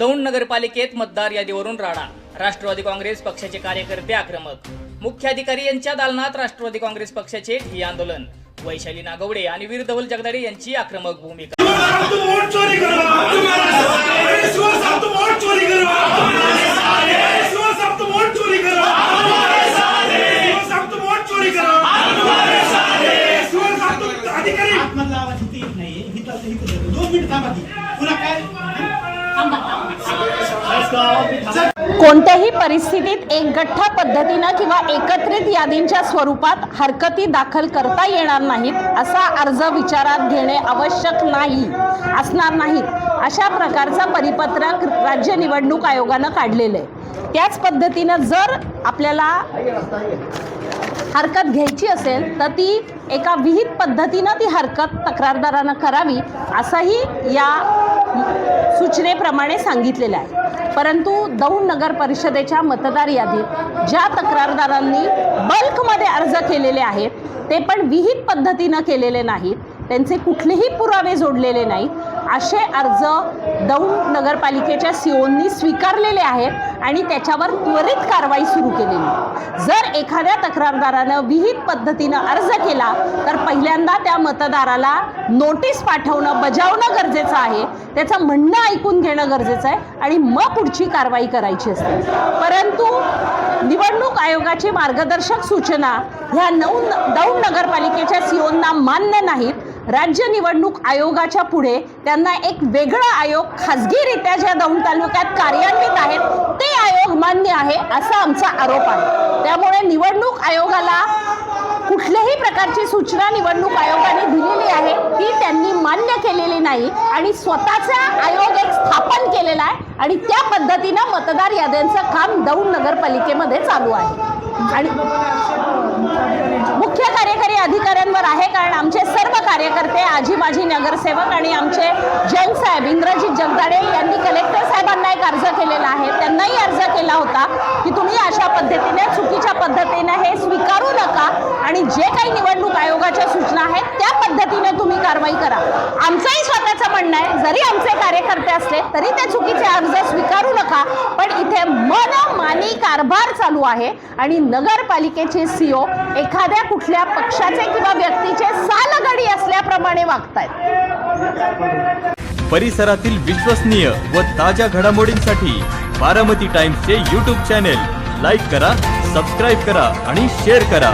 दौंड नगरपालिकेत मतदार यादीवरून राडा. राष्ट्रवादी काँग्रेस पक्षाचे कार्यकर्ते आक्रमक. मुख्याधिकारी यांच्या दालनात राष्ट्रवादी काँग्रेस पक्षाचे ठिय्या आंदोलन. वैशाली नागवडे आणि वीर धवल जगदाडे यांची आक्रमक भूमिका. अधिकारी दोन मिनिट थांबा पुन्हा काय? कोणत्याही परिस्थितीत एकगठ्ठा पद्धतीनं किंवा एकत्रित यादींच्या स्वरूपात हरकती दाखल करता येणार नाहीत असा अर्ज विचारात घेणे आवश्यक नाही असणार नाहीत अशा प्रकारचं परिपत्रक राज्य निवडणूक आयोगानं काढलेलं आहे. त्याच पद्धतीनं जर आपल्याला हरकत घ्यायची असेल तर ती एका विहित पद्धतीनं ती हरकत तक्रारदारानं करावी असंही या सूचनेप्रमाणे सांगितलेलं आहे. परंतु दौंड नगर परिषदेच्या मतदार यादीत ज्या तक्रारदारांनी बल्कमध्ये अर्ज केलेले आहेत ते पण विहित पद्धतीनं केलेले नाहीत. त्यांचे कुठलेही पुरावे जोडलेले नाहीत. असे अर्ज दौंड नगरपालिकेच्या सीओंनी स्वीकारलेले आहेत आणि त्याच्यावर त्वरित कारवाई सुरू केलेली आहे. जर एखाद्या तक्रारदारानं विहित पद्धतीनं अर्ज केला तर पहिल्यांदा त्या मतदाराला नोटीस पाठवणं बजावणं गरजेचं आहे. त्याचं म्हणणं ऐकून घेणं गरजेचं आहे आणि मग पुढची कारवाई करायची असते. परंतु निवडणूक आयोगाची मार्गदर्शक सूचना ह्या नऊ दौंड नगरपालिकेच्या सीओंना मान्य नाहीत. राज्य निवडणूक आयोगाच्या पुढे त्यांना एक वेगळा आयोग खाजगीरित्या ज्या दौंड तालुक्यात कार्यान्वित आहेत ते आयोग मान्य आहे असा आमचा आरोप आहे. त्यामुळे निवडणूक आयोगाला कुठल्याही प्रकारची सूचना निवडणूक आयोगाने दिलेली आहे ती त्यांनी मान्य केलेली नाही आणि स्वतःचा आयोग एक स्थापन केलेला आहे आणि त्या पद्धतीनं मतदार याद्यांचं काम दौंड नगरपालिकेमध्ये चालू आहे. आणि मुख्य कार्यकारी अधिकाऱ्यांवर आहे कारण आमचे कार्यकर्ते आजी माजी नगरसेवक आणि आमचे जैन साहेब इंद्रजित जगदाडे यांनी कलेक्टर साहेबांना एक अर्ज केलेला आहे. त्यांनाही अर्ज केला होता की तुम्ही अशा पद्धतीने चुकीच्या पद्धतीने हे स्वीकारू नका आणि जे काही निवडणूक आयोगाच्या सूचना आहेत त्या पद्धतीने तुम्ही कारवाई करा आमचंही स्वतःचं म्हणणं आहे जरी आमचे कार्यकर्ते असले तरी ते चुकीचे अर्ज स्वीकारू नका. पण इथे मनमानी कारभार चालू आहे आणि नगरपालिकेचे सीओ एखाद्या कुठल्या पक्षाचे किंवा व्यक्तीचे सालगडी असल्याप्रमाणे वागतायत. परिसरातील विश्वसनीय व ताज्या घडामोडींसाठी बारामती टाइम्सचे यूट्यूब चॅनेल लाईक करा सबस्क्राईब करा आणि शेअर करा.